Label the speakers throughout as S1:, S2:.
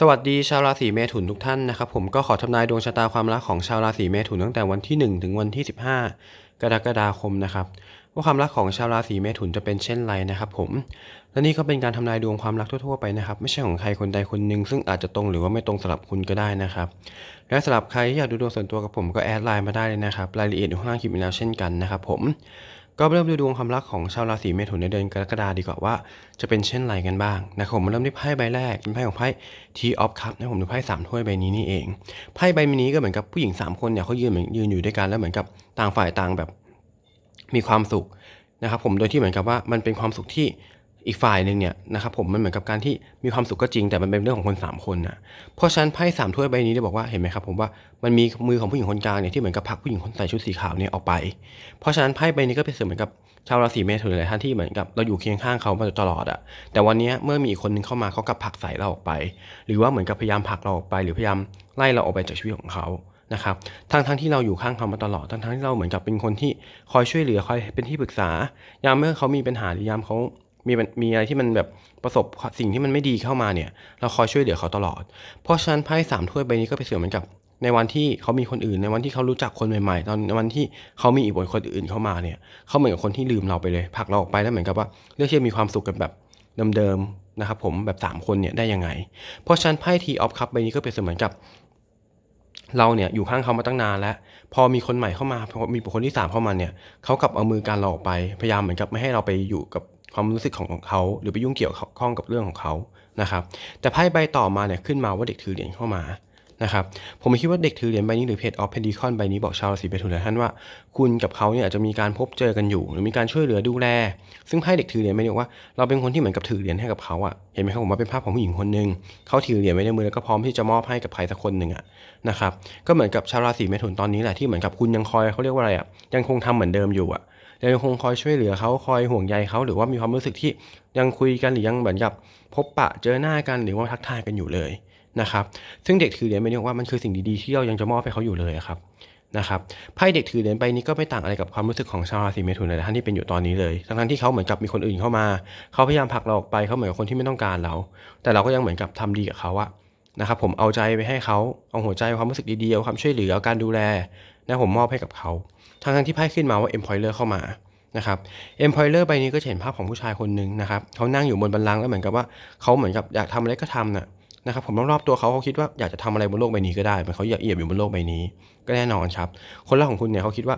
S1: สวัสดีชาวราศีเมถุนทุกท่านนะครับผมก็ขอทำนายดวงชะตาความรักของชาวราศีเมถุนตั้งแต่วันที่ 1 ถึงวันที่ 15 กรกฎาคมนะครับว่าความรักของชาวราศีเมถุนจะเป็นเช่นไรนะครับผมและนี่ก็เป็นการทำนายดวงความรักทั่วๆไปนะครับไม่ใช่ของใครคนใดคนหนึ่งซึ่งอาจจะตรงหรือว่าไม่ตรงสำหรับคุณก็ได้นะครับและสำหรับใครที่อยากดูดวงส่วนตัวกับผมก็แอดไลน์มาได้เลยนะครับรายละเอียดอยู่ข้างล่างคลิปนี้แล้วเช่นกันนะครับผม ก็เริ่มดูดวงความรักของชาวราศีเมถุนในเดือนกรกฎาดีกว่าว่า จะเป็นเช่นไรกันบ้างนะครับผมมาเริ่มที่ไพ่ใบแรกเป็นไพ่ของไพ่ทีออฟคัพนะผมดูไพ่สามถ้วยใบนี้นี่เองไพ่ใบนี้ก็เหมือนกับผู้หญิงสามคนเนี่ยเขายืนเหมือนยืนอยู่ด้วยกันแล้วเหมือนกับต่างฝ่ายต่างแบบมีความสุขนะครับผมโดยที่เหมือนกับว่ามันเป็นความสุขที่ อีกฝ่ายหนึ่งเนี่ยนะครับผมมันเหมือนกับการที่มีความสุขก็จริงแต่มันเป็นเรื่องของคนสามคนนะเพราะฉะนั้นไพ่สามถ้วยใบนี้ได้บอกว่าเห็นไหมครับผมว่ามันมีมือของผู้หญิงคนกลางเนี่ยที่เหมือนกับผลักผู้หญิงคนใส่ชุดสีขาวเนี่ยออกไป เพราะฉะนั้นไพ่ใบนี้ก็เป็นเสมือนเหมือนกับชาวราศีเมถุนหลายท่านที่เหมือนกับเราอยู่เคียงข้างเขามาตลอดอะแต่วันนี้เมื่อมีอีกคนนึงเข้ามาเขากลับผลักใส่เราออกไป หรือว่าเหมือนกับพยายามผลักเราออกไปหรือพยายามไล่เราออกไปจากชีวิตของเขานะครับทั้งทั้งที่เราอยู่ข้างเขามาตลอดทั้งทั้งที่เราเหมือนกับเป็นคนที่คอยช่วยเหลือคอยเป็นที่ปรึกษายามเมื่อเขามีปัญหาหรือยามเขา มีมีอะไรที่มันแบบประสบสิ่งที่มันไม่ดีเข้ามาเนี่ย เราคอยช่วยเหลือเขาตลอด เพราะฉะนั้นไพ่สามถ้วยใบนี้ก็เป็นเสือเหมือนกับ ในวันที่เขามีคนอื่นในวันที่เขารู้จักคนใหม่ๆ ตอนในวันที่เขามีอีกคคลอื่นเข้ามาเนี่ยเขาเหมือนกับคนที่ลืมเราไปเลยผลักเราออกไปแล้วเหมือนกับว่าเลือกที่จะมีความสุขกันแบบเดิมๆนะครับผมแบบสามคนเนี่ยได้ยังไง เพราะฉะนั้นไพ่ทีออฟคัพใบนี้ก็เป็นเสมือนกับ เราเนี่ยอยู่ข้างเขามาตั้งนานแล้ว พอมีคนใหม่เข้ามาพอมีบุคคลที่สามเข้ามาเนี่ยเขากลับเอามือการเราออกไปพยายามเหมือนกับไม่ให้เราไปอยู่กับ ความรู้สึกของของเขา หรือไปยุ่งเกี่ยวข้องกับเรื่องของเขานะครับ แต่ไพ่ใบต่อมาเนี่ยขึ้นมาว่าเด็กถือเหรียญเข้ามานะครับผมคิดว่าเด็กถือเหรียญใบนี้หรือเพจออฟเพนดิคอนใบนี้บอกชาวราศีเมถุนหลายท่านว่าคุณกับเขาเนี่ยอาจจะมีการพบเจอกันอยู่ หรือมีการช่วยเหลือดูแล ซึ่งไพ่เด็กถือเหรียญไม่ได้ว่าเราเป็นคนที่เหมือนกับถือเหรียญให้กับเขาอะเห็นไหมครับผมว่าเป็นภาพของผู้หญิงคนหนึ่งเขาถือเหรียญไว้ในมือแล้วก็พร้อมที่จะมอบให้กับใครสักคนหนึ่งอะนะครับก็เหมือนกับชาวราศีเมถุนตอนนี้แหละที่เหมือนกับคุณยังคอยเขาเรียกว่าอะไรอะยังคงทำเหมือนเดิมอยู่อะ ยังคงคอยช่วยเหลือเขาคอยห่วงใยเขาหรือว่ามีความรู้สึกที่ยังคุยกันหรือยังเหมือนกับพบปะเจอหน้ากันหรือว่าทักทายกันอยู่เลยนะครับซึ่งเด็กถือเหรียญใบนี้บอกว่ามันคือสิ่งดีๆที่เรายังจะมอบให้เขาอยู่เลยครับนะครับไพ่เด็กถือเหรียญใบนี้ก็ไม่ต่างอะไรกับความรู้สึกของชาวราศีเมถุนหลายท่านที่เป็นอยู่ตอนนี้เลย ทั้งๆที่เขาเหมือนกับมีคนอื่นเข้ามา เขาพยายามผลักเราออกไปเขาเหมือนกับคนที่ไม่ต้องการเรา แต่เราก็ยังเหมือนกับทำดีกับเขาอะนะครับผมเอาใจไปให้เขาเอาหัวใจความรู้สึกดีๆเอาความช่วยเหลือการดูแลนะผมมอบให้กับเขา ทั้งที่ไพ่ขึ้นมาว่า employer เข้ามานะครับ employer ใบนี้ก็จะเห็นภาพของผู้ชายคนหนึ่งนะครับเขานั่งอยู่บนบันลังแล้วเหมือนกับว่าเขาเหมือนกับอยากทำอะไรก็ทำน่ะนะครับผมรอบๆตัวเขาเขาคิดว่าอยากจะทำอะไรบนโลกใบนี้ก็ได้เหมือนเขาอยากเอียบอยู่บนโลกใบนี้ ก็แน่นอนครับ คนรักของคุณเนี่ยเขาคิดว่า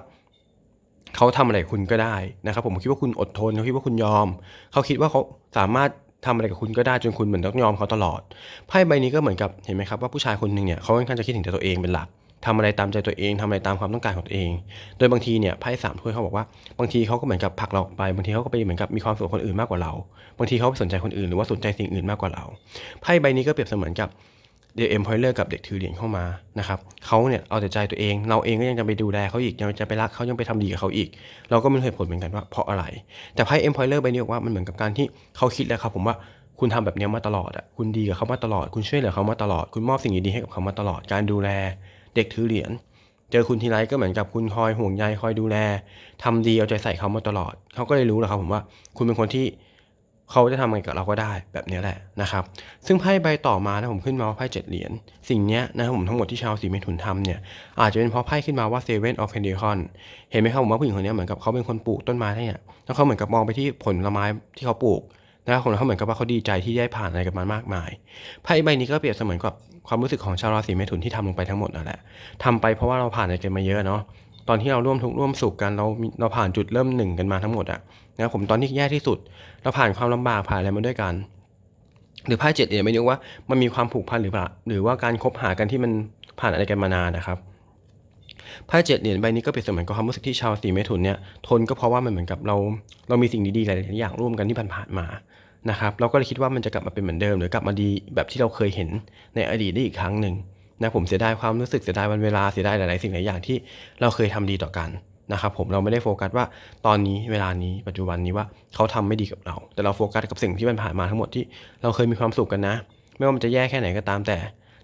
S1: เขาทำอะไรคุณก็ได้นะครับ ผมคิดว่าคุณอดทนเขาคิดว่าคุณยอมเขาคิดว่าเขาสามารถทำอะไรกับคุณก็ได้จนคุณเหมือนต้องยอมเขาตลอดไพ่ใบนี้ก็เหมือนกับเห็นไหมครับว่าผู้ชายคนหนึ่งเนี่ยเขาค่อนข้างจะคิดถึงแต่ตัวเองเป็นหลัก ทำอะไรตามใจตัวเองทำอะไรตามความต้องการของตัวเอง โดยบางทีเนี่ยไพ่สามถ้วยเขาบอกว่าบางทีเขาก็เหมือนกับผลักเราออกไป บางทีเขาก็ไปเหมือนกับมีความสุขคนอื่นมากกว่าเรา บางทีเขาไปสนใจคนอื่นหรือว่าสนใจสิ่งอื่นมากกว่าเรา ไพ่ใบนี้ก็เปรียบเสมือนกับเดอเอ็มพอยเลอร์กับเด็กถือเหรียญเข้ามานะครับเขาเนี่ยเอาแต่ใจตัวเอง เราเองก็ยังจะไปดูแลเขาอีกยังจะไปรักเขายังไปทำดีกับเขาอีก เราก็ไม่เหตุผลเหมือนกันว่าเพราะอะไร แต่ไพ่เอ็มพอยเลอร์ใบนี้บอกว่ามันเหมือนกับการที่เขาคิดแล้วครับผมว่าคุณทำแบบนี้มาตลอดอะคุณดีกับเขามาตลอด คุณช่วยเหลือเขามาตลอด คุณมอบสิ่งดีๆให้กับเขามาตลอด การดูแล เด็กถือเหรียญเจอคุณทีไรก็เหมือนกับคุณคอยห่วงใยคอยดูแลทำดีเอาใจใส่เขามาตลอด เขาก็เลยรู้แหละครับผมว่าคุณเป็นคนที่เขาจะทำอะไรกับเราก็ได้แบบนี้แหละนะครับ ซึ่งไพ่ใบต่อมานะผมขึ้นมาว่าไพ่เจ็ดเหรียญสิ่งนี้นะผมทั้งหมดที่ชาวสีเมถุนทำเนี่ยอาจจะเป็นเพราะไพ่ขึ้นมาว่า Seven of Pentacles เห็นไหมครับผมว่าผู้หญิงคนนี้เหมือนกับเขาเป็นคนปลูกต้นไม้เนี่ยแล้วเขาเหมือนกับมองไปที่ผลไม้ที่เขาปลูก นะครับผมเขาเหมือนกับว่าเขาดีใจที่ได้ผ่านอะไรกับมันมากมายไพ่ใบนี้ก็เปรียบเสมือนกับความรู้สึกของชาวราศีเมถุนที่ทำลงไปทั้งหมดนั่นแหละทำไปเพราะว่าเราผ่านอะไรกันมาเยอะเนาะตอนที่เราร่วมทุกข์ร่วมสุขกันเราเราผ่านจุดเริ่มหนึ่งกันมาทั้งหมดอะนะครับผมตอนที่แย่ที่สุด เราผ่านความลำบากผ่านอะไรมาด้วยกัน หรือไพ่เจ็ดเนี่ยไม่รู้ว่ามันมีความผูกพันหรือเปล่าหรือว่าการคบหากันที่มันผ่านอะไรกันมานานนะครับไพ่เจ็ดเหรียญใบนี้ก็เป็นเสมือนกับความรู้สึกที่ชาวสีเมถุนเนี่ยทนก็เพราะว่ามันเหมือนกับเรา เรามีสิ่งดีๆหลายๆอย่างร่วมกันที่ผ่านๆมา นะครับเราก็เลยคิดว่ามันจะกลับมาเป็นเหมือนเดิม หรือกลับมาดีแบบที่เราเคยเห็นในอดีตได้อีกครั้งหนึ่งนะผมเสียดายความรู้สึกเสียดายวันเวลาเสียดายหลายๆสิ่งหลายอย่างที่เราเคยทำดีต่อกันนะครับผมเราไม่ได้โฟกัสว่าตอนนี้เวลานี้ปัจจุบันนี้ว่าเขาทำไม่ดีกับเรา แต่เราโฟกัสกับสิ่งที่มันผ่านมาทั้งหมดที่เราเคยมีความสุขกันนะ ไม่ว่ามันจะแย่แค่ไหนก็ตามแต่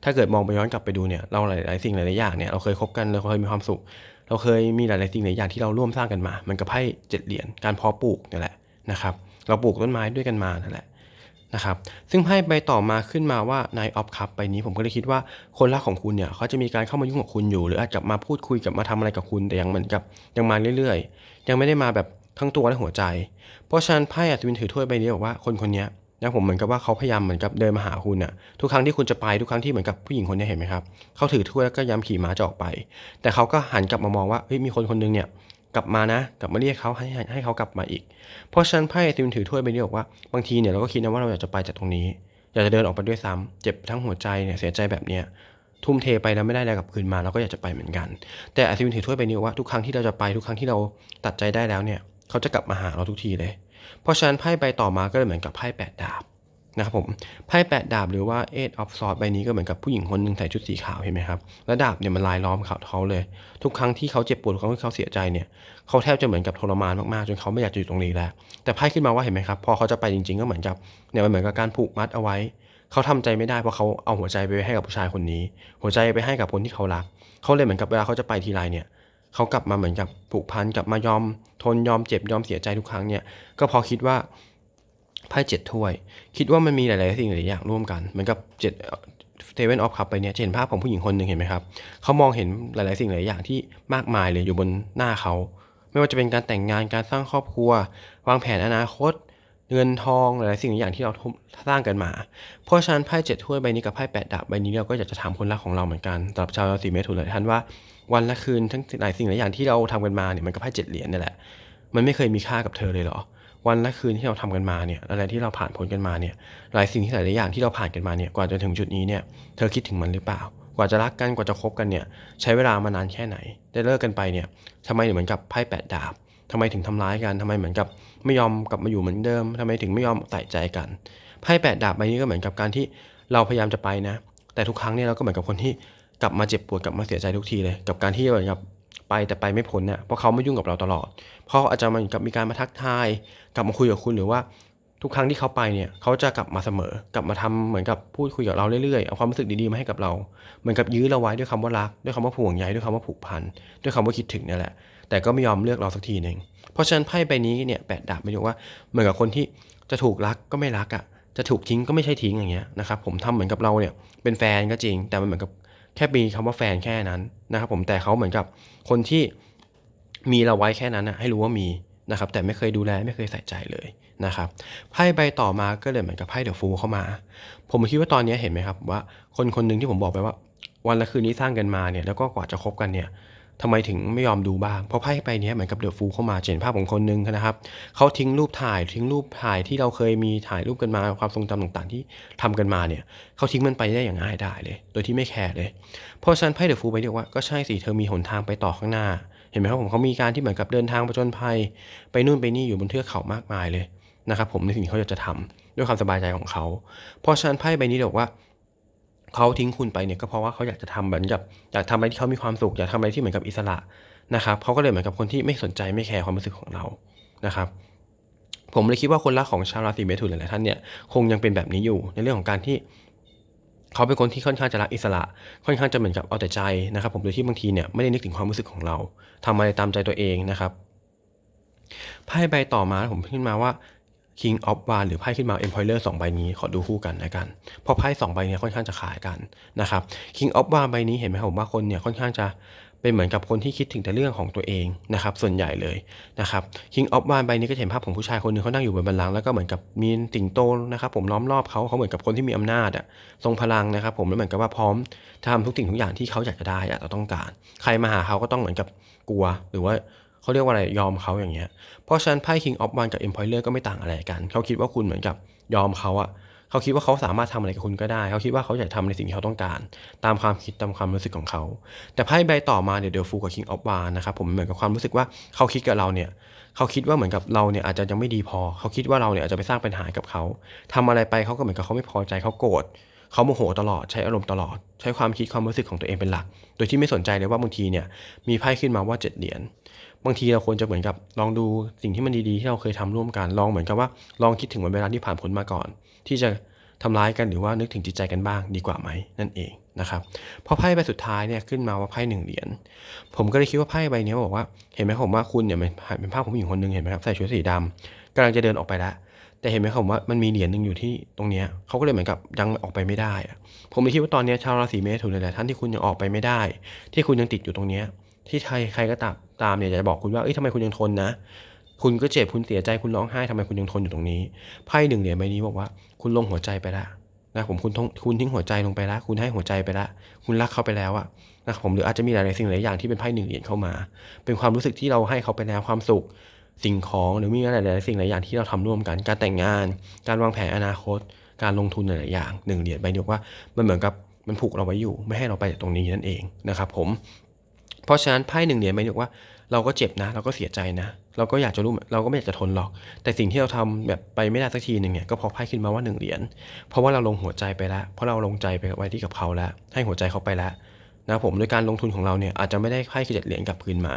S1: ถ้าเกิดมองไปย้อนกลับไปดูเนี่ยเราหลาย ๆ สิ่งหลาย ๆ อย่างเนี่ยเราเคยคบกันเราเคยมีความสุข เราเคยมีหลาย ๆ สิ่งหลายอย่างที่เราร่วมสร้างกันมา มันกับไพ่เจ็ดเหรียญการเพาะปลูกนี่แหละนะครับ เราปลูกต้นไม้ด้วยกันมานั่นแหละนะครับ ซึ่งไพ่ใบต่อมาขึ้นมาว่า Knight of Cup ใบนี้ผมก็เลยคิดว่าคนรักของคุณเนี่ยเขาจะมีการเข้ามายุ่งกับคุณอยู่ หรืออาจจะมาพูดคุยกับมาทำอะไรกับคุณแต่ยังเหมือนกับยังมาเรื่อยๆ ยังไม่ได้มาแบบทั้งตัวและหัวใจ เพราะฉะนั้นไพ่อัศวินถือถ้วยใบนี้บอกว่าคนคนนี้นะผมเหมือนกับว่าเขาพยายามเหมือนกับเดินมาหาคุณอะทุกครั้งที่คุณจะไปทุกครั้งที่เหมือนกับผู้หญิงคนนี้เห็นไหมครับเขาถือถ้วยแล้วก็ย้ำขี่ม้าจะออกไป แต่เขาก็หันกลับมามองว่าเฮ้ยมีคนคนนึงเนี่ย กลับมานะ กลับมาเรียกเขาให้ให้ให้เขากลับมาอีก เพราะฉะนั้นไพ่อัศวินถือถ้วยใบนี้บอกว่าบางทีเนี่ยเราก็คิดนะว่าเราอยากจะไปจากตรงนี้ อยากจะเดินออกไปด้วยซ้ำเจ็บทั้งหัวใจเนี่ยเสียใจแบบเนี้ยทุ่มเทไปแล้วไม่ได้อะไรกลับคืนมาเราก็อยากจะไปเหมือนกัน แต่อัศวินถือถ้วยใบนี้บอกว่าทุกครั้งที่เราจะไปทุกครั้งที่เราตัดใจได้แล้วเนี่ย เขาจะกลับมาหาเราทุกทีเลย เพราะฉะนั้นไพ่ใบต่อมาก็เลยเหมือนกับไพ่แปดดาบ นะครับผมไพ่แปดดาบหรือว่า Eight of Swords ใบนี้ก็เหมือนกับผู้หญิงคนหนึ่งใส่ชุดสีขาวเห็นไหมครับแล้วดาบเนี่ยมันลายล้อมเขาเขาเลย ทุกครั้งที่เขาเจ็บปวดทุกครั้งที่เขาเสียใจเนี่ยเขาแทบจะเหมือนกับทรมานมากๆจนเขาไม่อยากจะอยู่ตรงนี้แล้ว แต่ไพ่ขึ้นมาว่าเห็นไหมครับพอเขาจะไปจริง ๆ ก็เหมือนกับเนี่ยมันเหมือนกับการผูกมัดเอาไว้ เขาทำใจไม่ได้เพราะเขาเอาหัวใจไปให้กับผู้ชายคนนี้ หัวใจไปให้กับคนที่เขารัก เขาเลยเหมือนกับเวลาเขาจะไปทีไรเนี่ยเขากลับมาเหมือนกับผูกพันกลับมายอม ทนยอมเจ็บยอมเสียใจทุกครั้งเนี่ยก็พอคิดว่า ไพ่เจ็ดถ้วย คิดว่ามันมีหลาย ๆ สิ่งหลายอย่างร่วมกันเหมือนกับเจ็ดเทเวนออฟคัพไปเนี่ยจะเห็นภาพของผู้หญิงคนหนึ่งเห็นไหมครับเขามองเห็นหลาย ๆ สิ่งหลายอย่างที่มากมายเลยอยู่บนหน้าเขา ไม่ว่าจะเป็นการแต่งงานการสร้างครอบครัว วางแผนอนาคต เงินทองหลาย ๆ สิ่งหลายอย่างที่เราสร้างกันมา เพราะฉะนั้นไพ่เจ็ดถ้วยใบนี้กับไพ่แปดดาบใบนี้เราก็อยากจะถามคนรักของเราเหมือนกันสำหรับชาวราศีเมถุนหลายท่านว่าวันและคืนทั้งหลายสิ่งหลายอย่างที่เราทำกันมาเนี่ยมันก็ไพ่เจ็ดเหรียญนี่แหละมันไม่เคยมีค่ากับเธอเลยเหรอ วันและคืนที่เราทำกันมาเนี่ยอะไรที่เราผ่านพ้นกันมาเนี่ยหลายสิ่งที่หลายอย่างที่เราผ่านกันมาเนี่ยกว่าจะถึงจุดนี้เนี่ยเธอคิดถึงมันหรือเปล่า กว่าจะรักกันกว่าจะคบกันเนี่ยใช้เวลามานานแค่ไหน ได้เลิกกันไปเนี่ยทำไมถึงเหมือนกับไพ่แปดดาบทำไมถึงทำร้ายกันทำไมเหมือนกับไม่ยอมกลับมาอยู่เหมือนเดิมทำไมถึงไม่ยอมใส่ใจกันไพ่แปดดาบใบนี้ก็เหมือนกับการที่เราพยายามจะไปนะ แต่ทุกครั้งเนี่ยเราก็เหมือนกับคนที่กลับมาเจ็บปวดกลับมาเสียใจทุกทีเลย กับการที่เหมือนกับ ไปแต่ไปไม่พ้นเนี่ยเพราะเขาไม่ยุ่งกับเราตลอด เพราะอาจจะมือนกับมีการมาทักทาย กลับมาคุยกับคุณหรือว่าทุกครั้งที่เขาไปเนี่ยเขาจะกลับมาเสมอ กลับมาทำเหมือนกับพูดคุยกับเราเรื่อยๆเอาความรู้สึกดีๆมาให้กับเรา เหมือนกับยื้อเราไว้ด้วยคำว่ารัก ด้วยคำว่าห่วงใยด้วยคำว่าผูกพันด้วยคำว่าคิดถึงเนี่ยแหละ แต่ก็ไม่ยอมเลือกเราสักทีหนึ่งเพราะฉะนั้นไพ่ใบนี้เนี่ยแปดดาบไม่รู้ว่าเหมือนกับคนที่จะถูกรักก็ไม่รักอะจะถูกทิ้งก็ไม่ใช่ทิ้งอย่างเงี้ยนะครับผมทำเหมือนกับเราเนี่ยเป็นแฟนก็จริง แต่มันเหมือนกับ แค่มีคำว่าแฟนแค่นั้นนะครับผมแต่เขาเหมือนกับคนที่มีเราไว้แค่นั้นนะให้รู้ว่ามีนะครับแต่ไม่เคยดูแลไม่เคยใส่ใจเลยนะครับไพ่ใบต่อมาก็เลยเหมือนกับไพ่เดอะฟูเข้ามา ผมคิดว่าตอนนี้เห็นไหมครับว่าคนคนหนึ่งที่ผมบอกไปว่า วันละคืนนี้สร้างกันมาเนี่ยแล้วก็กว่าจะคบกันเนี่ย ทำไมถึงไม่ยอมดูบ้าง เพราะไพ่ใบนี้เหมือนกับเดอะฟูเข้ามาเห็นภาพของคนหนึ่งนะครับเขาทิ้งรูปถ่ายทิ้งรูปถ่ายที่เราเคยมีถ่ายรูปกันมาความทรงจำต่างๆ ที่ทำกันมาเนี่ยเขาทิ้งมันไปได้อย่างง่ายได้เลย โดยที่ไม่แคร์เลย เพราะฉะนั้นไพ่เดอะฟูไปเรียกว่าก็ใช่สิเธอมีหนทางไปต่อข้างหน้า เห็นไหมครับผมเขามีการที่เหมือนกับเดินทางประจนภัย ไปนู่นไปนี่อยู่บนเทือกเขามากมายเลยนะครับผมในสิ่งที่เขาอยากจะทำด้วยความสบายใจของเขา เพราะฉะนั้นไพ่ใบนี้บอกว่า เขาทิ้งคุณไปเนี่ยก็เพราะว่าเขาอยากจะทำเหมือนกับอยากทำอะไรที่เขามีความสุขอยากทำอะไรที่เหมือนกับอิสระนะครับเขาก็เลยเหมือนกับคนที่ไม่สนใจไม่แคร์ความรู้สึกของเรานะครับ ผมเลยคิดว่าคนรักของชาวราศีเมถุนหลายๆท่านเนี่ยคงยังเป็นแบบนี้อยู่ในเรื่องของการที่เขาเป็นคนที่ค่อนข้างจะรักอิสระ ค่อนข้างจะเหมือนกับเอาแต่ใจนะครับ ผมโดยที่บางทีเนี่ยไม่ได้นึกถึงความรู้สึกของเราทำอะไรตามใจตัวเองนะครับไพ่ใบต่อมาผมขึ้นมาว่า King of w a n หรือไพ่ขึ้นมา Emperor สองใบนี้ ขอดูคู่กันนะกัน เพราะไพ่สองใบเนี้ค่อนข้างจะขายกันนะครับ King of w a n ใบนี้เห็นไหมครับผมว่าคนเนี่ยค่อนข้างจะเป็นเหมือนกับคนที่คิดถึงแต่เรื่องของตัวเองนะครับส่วนใหญ่เลยนะครับ King of w a n ใบนี้ก็เห็นภาพของผู้ชายคนหนึ่งเขานั่งอยู่บนบัลลังก์แล้วก็เหมือนกับมีสิงโตนะครับผมล้อมรอบเขาเขาเหมือนกับคนที่มีอำนาจอะทรงพลังนะครับผมแล้วเหมือนกับว่าพร้อมทำทุกสิ่งทุกอย่างที่เขาอยากจะได้อยากจะต้องการ ใครมาหาเขาก็ต้องเหมือนกับกลัวหรือว่า เขาเรียกว่าอะไรยอมเขาอย่างเงี้ย เพราะฉะนั้นไพ่ King of One กับ Empire ก็ไม่ต่างอะไรกัน เขาคิดว่าคุณเหมือนกับยอมเขาอะเขาคิดว่าเขาสามารถทำอะไรกับคุณก็ได้ เขาคิดว่าเขาอยากทำในสิ่งที่เขาต้องการ ตามความคิดตามความรู้สึกของเขา แต่ไพ่ใบต่อมาเดี๋ยวเดลฟูกับ King of One นะครับผมเหมือนกับความรู้สึกว่าเขาคิดกับเราเนี่ยเขาคิดว่าเหมือนกับเราเนี่ยอาจจะยังไม่ดีพอ เขาคิดว่าเราเนี่ยอาจจะไปสร้างปัญหากับเขาทำอะไรไปเขาก็เหมือนกับเขาไม่พอใจเขาโกรธ เขาโมโหตลอดใช้อารมณ์ตลอด ใช้ความคิดความรู้สึกของตัวเองเป็นหลัก โดยที่ไม่สนใจเลยว่าบางทีเนี่ยมีไพ่ขึ้นมาว่าเจ็ดเหรียญบางทีเราควรจะเหมือนกับลองดูสิ่งที่มันดีๆที่เราเคยทำร่วมกันลองเหมือนกับว่าลองคิดถึงวันเวลาที่ผ่านพ้นมาก่อน ที่จะทำร้ายกันหรือว่านึกถึงจิตใจกันบ้างดีกว่าไหมนั่นเองนะครับพอไพ่ใบสุดท้ายเนี่ยขึ้นมาว่าไพ่หนึ่งเหรียญผมก็เลยคิดว่าไพ่ใบนี้บอกว่าเห็นไหมผมว่าคุณเนี่ยเป็นภาพของผู้หญิงคนหนึ่งเห็นไหมครับใส่ชุดสีดำกำลังจะเดินออกไปแล้ว แต่เห็นไหมครับว่ามันมีเหรียญหนึ่งอยู่ที่ตรงเนี้ยเขาก็เลยเหมือนกับยังออกไปไม่ได้ ผมเลยคิดว่าตอนนี้ชาวราศีเมถุนเลยแหละท่านที่คุณยังออกไปไม่ได้ ที่คุณยังติดอยู่ตรงเนี้ยที่ใครใครก็ตามตามเนี่ยจะบอกคุณว่าเอ้ยทำไมคุณยังทนนะ คุณก็เจ็บคุณเสียใจคุณร้องไห้ทำไมคุณยังทนอยู่ตรงนี้ไพ่หนึ่งเหรียญใบนี้บอกว่า คุณลงหัวใจไปแล้วนะผมคุณทงคุณทิ้งหัวใจลงไปแล้วคุณให้หัวใจไปแล้วคุณรักเขาไปแล้วอะนะผมหรืออาจจะมีหลายๆสิ่งหลายอย่างที่เป็นไพ่หนึ่งเหรียญเข้ามา เป็นความรู้สึกที่เราให้เขาไปแล้วความสุข สิ่งของหรือมีอะไรหลายสิ่งหลายอย่างที่เราทำร่วมกัน การแต่งงาน การวางแผนอนาคต การลงทุนหลายอย่างหนึ่งเหรียญใบนี้บอกว่ามันเหมือนกับมันผูกเราไว้อยู่ ไม่ให้เราไปจากตรงนี้นั่นเองนะครับผมเพราะฉะนั้นไพ่หนึ่งเหรียญใบนี้บอกว่าเราก็เจ็บนะ เราก็เสียใจนะ เราก็อยากจะรู้เราก็ไม่อยากจะทนหรอก แต่สิ่งที่เราทำแบบไปไม่ได้สักทีหนึ่งเนี่ยก็พอไพ่ขึ้นมาว่าหนึ่งเหรียญเพราะว่าเราลงหัวใจไปแล้วเพราะเราลงใจไปไว้ที่กับเขาแล้ว ให้หัวใจเขาไปแล้วนะผมโดยการลงทุนของเราเนี่ยอาจจะไม่ได้ไพ่คือเจ็ดเหรียญกลับคืนมา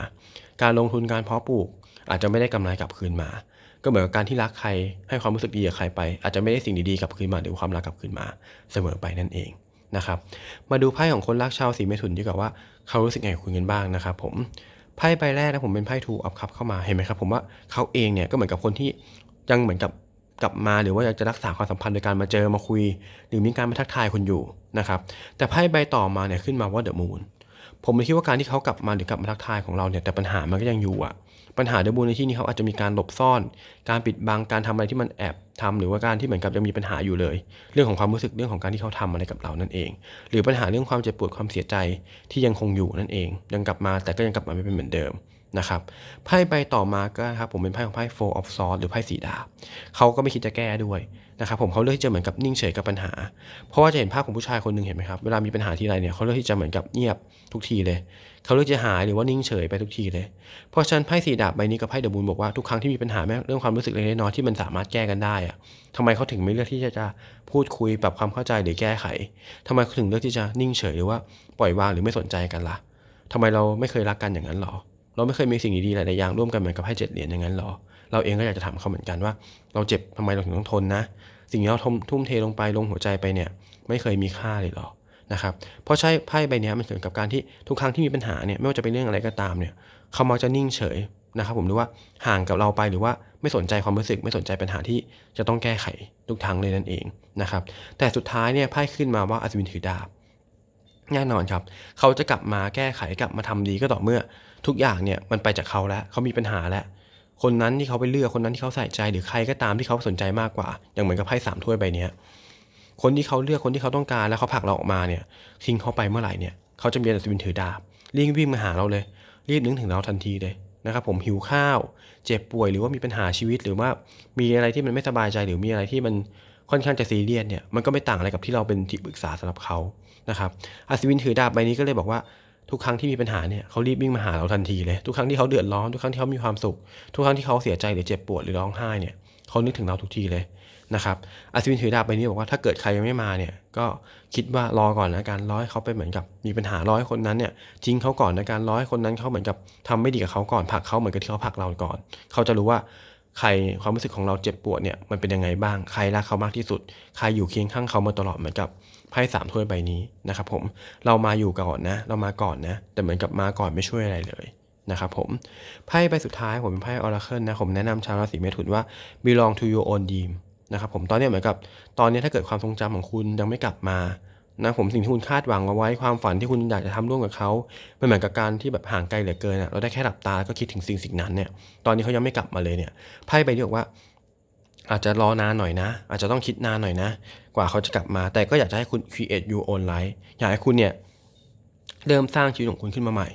S1: การลงทุนการเพาะปลูก อาจจะไม่ได้กำไรกลับคืนมา ก็เหมือนกับการที่รักใครให้ความรู้สึกดีกับใครไป อาจจะไม่ได้สิ่งดีๆกลับคืนมาหรือความรักกลับคืนมาเสมอไปนั่นเองนะครับ มาดูไพ่ของคนรักชาวสีเมถุนดีกว่าว่าเขารู้สึกไงกับคุณกันบ้างนะครับผมไพ่ใบแรกนะผมเป็นไพ่ทูอัพคัพเข้ามาเห็นไหมครับผมว่าเขาเองเนี่ยก็เหมือนกับคนที่ยังเหมือนกับกลับมาหรือว่าอยากจะรักษาความสัมพันธ์โดยการมาเจอมาคุย หรือมีการมาทักทายคนอยู่นะครับแต่ไพ่ใบต่อมาเนี่ยขึ้นมาว่าเดอะมูน ผมเลยคิดว่าการที่เขากลับมาหรือกลับมาทักทายของเราเนี่ยแต่ปัญหามันก็ยังอยู่อะปัญหาเดอะมูนในที่นี้เขาอาจจะมีการหลบซ่อน การปิดบังการทำอะไรที่มันแอบทำหรือว่าการที่เหมือนกับยังมีปัญหาอยู่เลย เรื่องของความรู้สึกเรื่องของการที่เขาทำอะไรกับเรานั่นเอง หรือปัญหาเรื่องความเจ็บปวดความเสียใจที่ยังคงอยู่นั่นเอง ยังกลับมาแต่ก็ยังกลับมาไม่เป็นเหมือนเดิม นะครับไพ่ใบต่อมาก็ครับผมเป็นไพ่ของไพ่ four of swords หรือไพ่สีดาบเขาก็ไม่คิดจะแก้ด้วยนะครับผมเขาเลือกที่จะเหมือนกับนิ่งเฉยกับปัญหา เพราะว่าจะเห็นภาพของผู้ชายคนหนึ่งเห็นไหมครับเวลามีปัญหาทีไรเนี่ยเขาเลือกที่จะเหมือนกับเงียบทุกทีเลย เขาเลือกจะหายหรือว่านิ่งเฉยไปทุกทีเลย เพราะฉะนั้นไพ่สีดาบใบนี้กับไพ่เดอะมูนบอกว่าทุกครั้งที่มีปัญหาแม้เรื่องความรู้สึกเล็กน้อยที่มันสามารถแก้กันได้อะทำไมเขาถึงไม่เลือกที่จะจะพูดคุยปรับความเข้าใจหรือแก้ไขทำไมเขาถึงเลือกที่จะนิ่งเฉยหรือว่าปล่อยวางหรือไม่สนใจกันล่ะทำไมเราไม่เคยรักกันอย่างนั้นหรอ เราไม่เคยมีสิ่งดีๆหลายๆอย่างร่วมกันเหมือนกับไพ่เจ็ดเหรียญอย่างนั้นหรอ เราเองก็อยากจะถามเขาเหมือนกันว่า เราเจ็บทำไมเราถึงต้องทนนะ สิ่งที่เราทุ่มเทลงไปลงหัวใจไปเนี่ย ไม่เคยมีค่าเลยหรอนะครับ เพราะใช่ไพ่ใบนี้มันเกี่ยวกับการที่ทุกครั้งที่มีปัญหาเนี่ยไม่ว่าจะเป็นเรื่องอะไรก็ตามเนี่ยเขามักจะนิ่งเฉยนะครับผมหรือว่าห่างกับเราไปหรือว่าไม่สนใจความรู้สึกไม่สนใจปัญหาที่จะต้องแก้ไขทุกทางเลยนั่นเองนะครับแต่สุดท้ายเนี่ยไพ่ขึ้นมาว่าอัศวินถือดาบแน่นอนครับ เขาจะกลับมาแก้ไขกลับมาทำดีก็ต่อเมื่อ ทุกอย่างเนี่ยมันไปจากเขาแล้วเขามีปัญหาแล้วคนนั้นที่เขาไปเลือกคนนั้นที่เขาใส่ใจหรือใครก็ตามที่เขาสนใจมากกว่า อย่างเหมือนกับไพ่สามถ้วยใบนี้คนที่เขาเลือกคนที่เขาต้องการแล้วเขาผลักเราออกมาเนี่ยทิ้งเขาไปเมื่อไหร่เนี่ยเขาจะมีอัศวินถือดาบรีบวิ่งมาหาเราเลย รีบนึกถึงเราทันทีเลยนะครับผมหิวข้าว เจ็บป่วยหรือว่ามีปัญหาชีวิตหรือว่ามีอะไรที่มันไม่สบายใจหรือมีอะไรที่มันค่อนข้างจะซีเรียสเนี่ยมันก็ไม่ต่างอะไรกับที่เราเป็นที่ปรึกษาสำหรับเขานะครับอัศวินถือดาบใบนี้ก็เลยบอกว่า ทุกครั้งที่มีปัญหาเนี่ยเขารีบวิ่งมาหาเราทันทีเลย ทุกครั้งที่เขาเดือดร้อนทุกครั้งที่เขามีความสุข ทุกครั้งที่เขาเสียใจหรือเจ็บปวดหรือร้องไห้เนี่ยเขานึกถึงเราทุกทีเลยนะครับอัศวินถือดาบใบนี้บอกว่าถ้าเกิดใครยังไม่มาเนี่ยก็คิดว่ารอก่อนนะการร้อยเขาไปเหมือนกับมีปัญหาร้อยคนนั้นเนี่ยทิ้งเขาก่อนนะการร้อยคนนั้นเขาเหมือนกับทำไม่ดีกับเขาก่อนผักเขาเหมือนกับที่เขาผักเราก่อน เขาจะรู้ว่าใครความรู้สึกของเราเจ็บปวดเนี่ยมันเป็นยังไงบ้าง ใครรักเขามากที่สุด ใครอยู่เคียงข้างเขามาตลอดเหมือนกับ ไพ่สามถ้วยใบนี้นะครับผมเรามาอยู่ก่อนนะ เรามาก่อนนะ แต่เหมือนกับมาก่อนไม่ช่วยอะไรเลยนะครับผมไพ่ใบสุดท้ายผมเป็นไพ่ออราเคิลนะผมแนะนำชาวราศีเมถุนว่า belong to your own dream นะครับผมตอนนี้เหมือนกับตอนนี้ถ้าเกิดความทรงจำของคุณยังไม่กลับมานะผมสิ่งที่คุณคาดหวังเอาไว้ความฝันที่คุณอยากจะทำร่วมกับเขามันเหมือนกับการที่แบบห่างไกลเหลือเกินอะเราได้แค่หลับตาแล้วก็คิดถึงสิ่งสิ่งนั้นเนี่ยตอนนี้เขายังไม่กลับมาเลยเนี่ยไพ่ใบนี้บอกว่า อาจจะรอนานหน่อยนะ อาจจะต้องคิดนานหน่อยนะ กว่าเขาจะกลับมา แต่ก็อยากจะให้คุณ create your own life อยากให้คุณเนี่ยเริ่มสร้างชีวิตของคุณขึ้นมาใหม่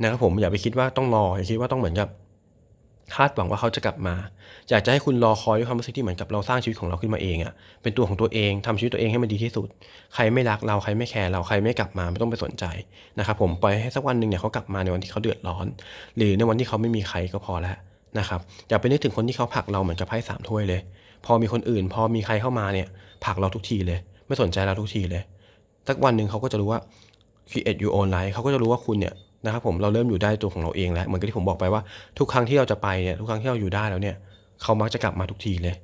S1: นะครับผมอย่าไปคิดว่าต้องรออย่าคิดว่าต้องเหมือนกับคาดหวังว่าเขาจะกลับมา อยากจะให้คุณรอคอยด้วยความรู้สึกที่เหมือนกับเราสร้างชีวิตของเราขึ้นมาเองอะเป็นตัวของตัวเองทำชีวิตตัวเองให้มันดีที่สุด ใครไม่รักเราใครไม่แคร์เราใครไม่กลับมาไม่ต้องไปสนใจนะครับผมปล่อยให้สักวันหนึ่งเนี่ยเขากลับมาในวันที่เขาเดือดร้อน หรือในวันที่เขาไม่มีใครก็พอแล้ว นะครับอย่าไปนึกถึงคนที่เขาผลักเราเหมือนกับไพ่สามถ้วยเลย พอมีคนอื่น พอมีใครเข้ามาเนี่ยผลักเราทุกทีเลย ไม่สนใจเราทุกทีเลยสักวันหนึ่งเขาก็จะรู้ว่า create your own life เขาก็จะรู้ว่าคุณเนี่ยนะครับผมเราเริ่มอยู่ได้ตัวของเราเองแล้วเหมือนกับที่ผมบอกไปว่าทุกครั้งที่เราจะไปเนี่ยทุกครั้งที่เราอยู่ได้แล้วเนี่ยเขามักจะกลับมาทุกทีเลย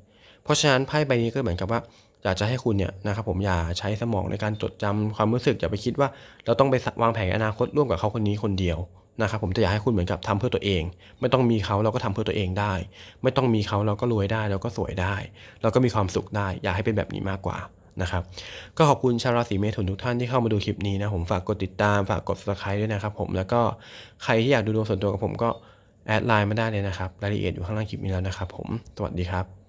S1: เพราะฉะนั้นไพ่ใบนี้ก็เหมือนกับว่าอยากจะให้คุณเนี่ยนะครับผมอย่าใช้สมองในการจดจำความรู้สึกอย่าไปคิดว่า เราต้องไปวางแผนอนาคตร่วมกับเขาคนนี้คนเดียว นะครับผมจะอยากให้คุณเหมือนกับทำเพื่อตัวเอง ไม่ต้องมีเขาเราก็ทำเพื่อตัวเองได้ ไม่ต้องมีเขาเราก็รวยได้เราก็สวยได้ เราก็มีความสุขได้ อยากให้เป็นแบบนี้มากกว่านะครับก็ขอบคุณชาวราศีเมถุนทุกท่านที่เข้ามาดูคลิปนี้นะผมฝากกดติดตามฝากกด subscribe ด้วยนะครับผมแล้วก็ใครที่อยากดูดวงส่วนตัวกับผมก็แอดไลน์มาได้เลยนะครับรายละเอียดอยู่ข้างล่างคลิปนี้แล้วนะครับผมสวัสดีครับ